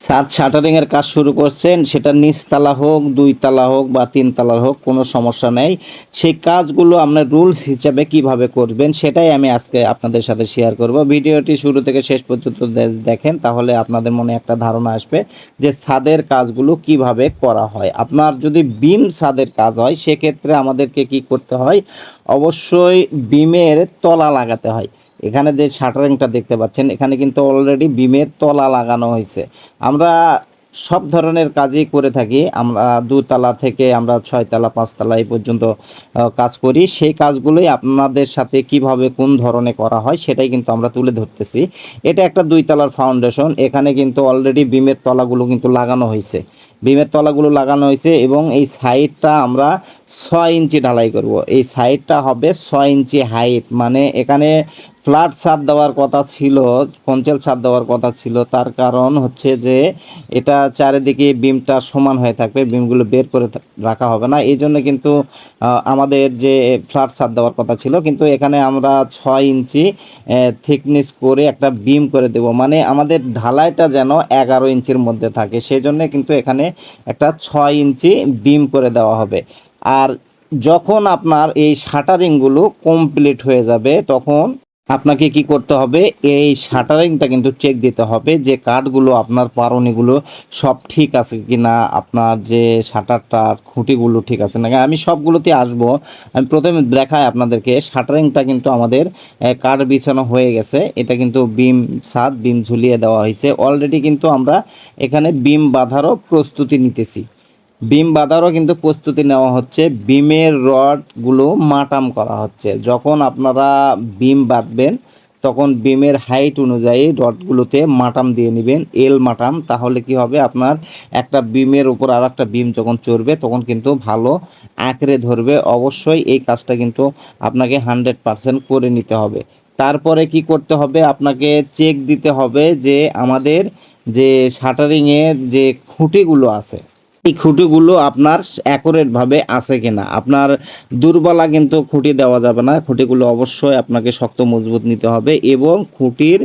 ছাদ শাটারিং এর কাজ শুরু করছেন। সেটা নিচতলা হোক দুই তালা হোক বা তিন তালার হোক, কোনো সমস্যা নেই। সেই কাজগুলো আপনার রুলস হিসাবে কীভাবে করবেন সেটাই আমি আজকে আপনাদের সাথে শেয়ার করব। ভিডিওটি শুরু থেকে শেষ পর্যন্ত দেখেন, তাহলে আপনাদের মনে একটা ধারণা আসবে যে ছাদের কাজগুলো কীভাবে করা হয়। আপনার যদি বিম ছাদের কাজ হয়, সেক্ষেত্রে আমাদেরকে কি করতে হয়? অবশ্যই বিমের তলা লাগাতে হয়। এখানে যে শাটারিংটা দেখতে পাচ্ছেন, এখানে কিন্তু অলরেডি বিমের তলা লাগানো হয়েছে। আমরা সব ধরনের কাজই করে থাকি। আমরা দুতলা থেকে আমরা ছয়তলা, পাঁচতলা এই পর্যন্ত কাজ করি। সেই কাজগুলোই আপনাদের সাথে কীভাবে কোন ধরনের করা হয় সেটাই কিন্তু আমরা তুলে ধরতেছি। এটা একটা দুই তলার ফাউন্ডেশন এখানে কিন্তু অলরেডি বিমের তলাগুলো কিন্তু লাগানো হয়েছে। বিমের তলাগুলো লাগানো হয়েছে এবং এই সাইডটা আমরা ছয় ইঞ্চি ঢালাই করব। এই সাইডটা হবে ছয় ইঞ্চি হাইট মানে এখানে ফ্ল্যাট ছাদ দেওয়ার কথা ছিল পঞ্চাল ছাদ দেওয়ার কথা ছিল। তার কারণ হচ্ছে যে এটা চারিদিকে বিমটা সমান হয়ে থাকবে, বিমগুলো বের করে রাখা হবে না। এই জন্য কিন্তু আমাদের যে ফ্ল্যাট ছাদ দেওয়ার কথা ছিল, কিন্তু এখানে আমরা ছয় ইঞ্চি থিকনেস করে একটা বিম করে দেব। মানে আমাদের ঢালাইটা যেন এগারো ইঞ্চির মধ্যে থাকে সেই জন্য কিন্তু এখানে একটা ছয় ইঞ্চি বিম করে দেওয়া হবে। আর যখন আপনার এই শাটারিংগুলো কমপ্লিট হয়ে যাবে, তখন আপনাকে কি করতে হবে? এই শাটারিংটা কিন্তু চেক দিতে হবে যে কাঠগুলো আপনার পারনিগুলো সব ঠিক আছে কি না আপনার যে শাটারটা খুঁটিগুলো ঠিক আছে না আমি সবগুলোতে আসব। আমি প্রথমে দেখাই আপনাদেরকে, শাটারিংটা কিন্তু আমাদের কাঠ বিছানো হয়ে গেছে। এটা কিন্তু বিম ছাদ, বিম ঝুলিয়ে দেওয়া হয়েছে। অলরেডি কিন্তু আমরা এখানে বিম বাঁধারও প্রস্তুতি নিতেছি। বিম বাঁধারও কিন্তু প্রস্তুতি নেওয়া হচ্ছে। বিমের রডগুলো মাটাম করা হচ্ছে। যখন আপনারা বিম বাঁধবেন, তখন বিমের হাইট অনুযায়ী রডগুলোতে মাটাম দিয়ে নেবেন, এল মাটাম। তাহলে কি হবে? আপনার একটা বিমের উপর আর একটা বিম যখন চড়বে, তখন কিন্তু ভালো আঁকড়ে ধরবে। অবশ্যই এই কাজটা কিন্তু আপনাকে হান্ড্রেড পারসেন্ট করে নিতে হবে। তারপরে কি করতে হবে? আপনাকে চেক দিতে হবে যে আমাদের যে শাটারিংয়ের যে খুঁটিগুলো আছে এই খুঁটিগুলো আপনার অ্যাকুরেটভাবে আছে কিনা? আপনার দুর্বলা কিন্তু খুঁটি দেওয়া যাবে না। খুঁটিগুলো অবশ্যই আপনাকে শক্ত মজবুত নিতে হবে এবং খুঁটির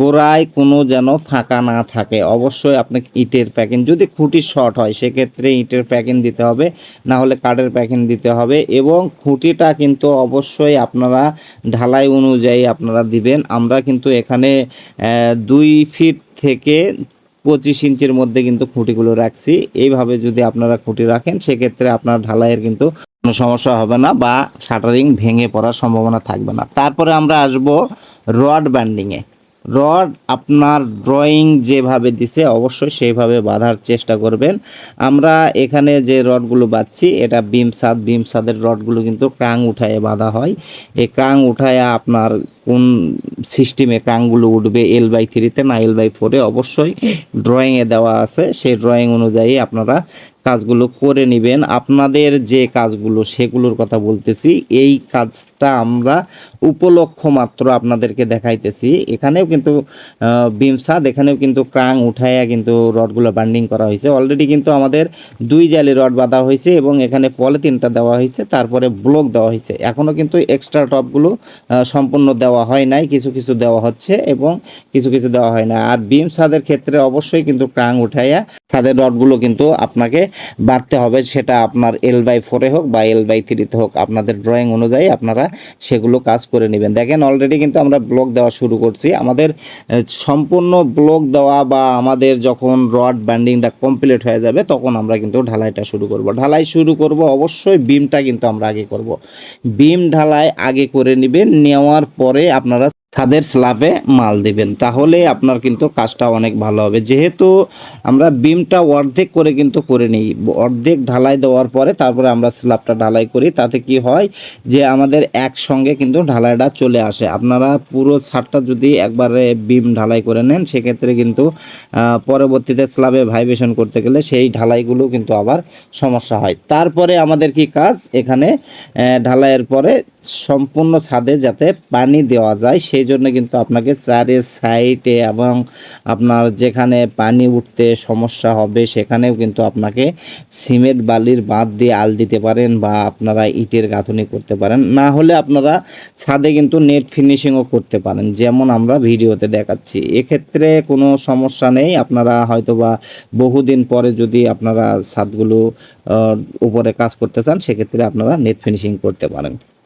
গোড়ায় কোনো যেন ফাঁকা না থাকে। অবশ্যই আপনাকে ইটের প্যাকিং, যদি খুঁটি শর্ট হয়, সেক্ষেত্রে ইটের প্যাকিং দিতে হবে, না হলে কাঠের প্যাকিং দিতে হবে এবং খুঁটিটা কিন্তু অবশ্যই আপনারা ঢালাই অনুযায়ী আপনারা দিবেন। আমরা কিন্তু এখানে দুই ফিট থেকে পঁচিশ ইঞ্চির মধ্যে কিন্তু খুঁটিগুলো রাখছি। এইভাবে যদি আপনারা খুঁটি রাখেন, সেক্ষেত্রে আপনার ঢালাইয়ের কিন্তু কোনো সমস্যা হবে না বা শাটারিং ভেঙে পড়ার সম্ভাবনা থাকবে না। তারপরে আমরা আসব রড ব্যান্ডিংয়ে। রড আপনার ড্রয়িং যেভাবে দিছে, অবশ্যই সেইভাবে বাঁধার চেষ্টা করবেন। আমরা এখানে যে রডগুলো বাঁধছি, এটা বিম সাদ বিম সাদের রডগুলো কিন্তু ক্রাং উঠায়ে বাঁধা হয়। এই ক্রাং উঠায় আপনার কোন সিস্টেমে ক্রাংগুলো উঠবে এল বাই থ্রিতে না এল বাই ফোরে অবশ্যই ড্রয়িংয়ে দেওয়া আছে। সেই ড্রয়িং অনুযায়ী আপনারা কাজগুলো করে নেবেন। আপনাদের যে কাজগুলো সেগুলোর কথা বলতেছি, এই কাজটা আমরা উপলক্ষ মাত্র আপনাদেরকে দেখাইতেছি। এখানেও কিন্তু বিমসাদ এখানেও কিন্তু ক্রাং উঠাইয়া কিন্তু রডগুলো বান্ডিং করা হয়েছে। অলরেডি কিন্তু আমাদের দুই জালি রড বাঁধা হয়েছে এবং এখানে পলিথিনটা দেওয়া হয়েছে, তারপরে ব্লক দেওয়া হয়েছে। এখনও কিন্তু এক্সট্রা টপগুলো সম্পূর্ণ দেওয়া হয় নাই, কিছু কিছু দেওয়া হচ্ছে এবং কিছু কিছু দেওয়া হয় না আর বিম ছাদের ক্ষেত্রে অবশ্যই কিন্তু ক্রাং উঠাইয়া ছাদের রডগুলো কিন্তু আপনাকে বাঁধতে হবে, সেটা আপনার এল বাই ফোরে হোক বা এল বাই থ্রিতে হোক, আপনাদের ড্রয়িং অনুযায়ী আপনারা সেগুলো কাজ করে নেবেন। দেখেন অলরেডি কিন্তু আমরা ব্লক দেওয়া শুরু করছি। আমাদের সম্পূর্ণ ব্লক দেওয়া বা আমাদের যখন রড ব্যান্ডিংটা কমপ্লিট হয়ে যাবে, তখন আমরা কিন্তু ঢালাইটা শুরু করব। ঢালাই শুরু করব, অবশ্যই বিমটা কিন্তু আমরা আগে করব। বিম ঢালাই আগে করে নেবেন, নেওয়ার পরে আপনারা ছাদের স্ল্যাবে মাল দিবেন, তাহলে আপনার কিন্তু কাজটা অনেক ভালো হবে। যেহেতু আমরা বিমটা অর্ধেক করে কিন্তু করে নিই, অর্ধেক ঢালাই দেওয়ার পরে তারপরে আমরা স্ল্যাবটা ঢালাই করি, তাতে কি হয় যে আমাদের একসঙ্গে কিন্তু ঢালাইটা চলে আসে। আপনারা পুরো ছাদটা যদি একবারে বিম ঢালাই করে নেন, সেক্ষেত্রে কিন্তু পরবর্তীতে স্ল্যাবে ভাইব্রেশন করতে গেলে সেই ঢালাইগুলো কিন্তু আবার সমস্যা হয়। তারপরে আমাদের কি কাজ? এখানে ঢালাইয়ের পরে সম্পূর্ণ ছাদে যাতে পানি দেওয়া যায় সেই জন্য কিন্তু আপনাকে চারে সাইডে এবং আপনার যেখানে পানি উঠতে সমস্যা হবে, সেখানেও কিন্তু আপনাকে সিমেন্ট বালির বাঁধ দিয়ে আল দিতে পারেন বা আপনারা ইটের গাঁথনি করতে পারেন। না হলে আপনারা ছাদে কিন্তু নেট ফিনিশিংও করতে পারেন, যেমন আমরা ভিডিওতে দেখাচ্ছি। এক্ষেত্রে কোনো সমস্যা নেই, আপনারা হয়তো বা বহুদিন পরে যদি আপনারা ছাদগুলো উপরে কাজ করতে চান, সেক্ষেত্রে আপনারা নেট ফিনিশিং করতে পারেন।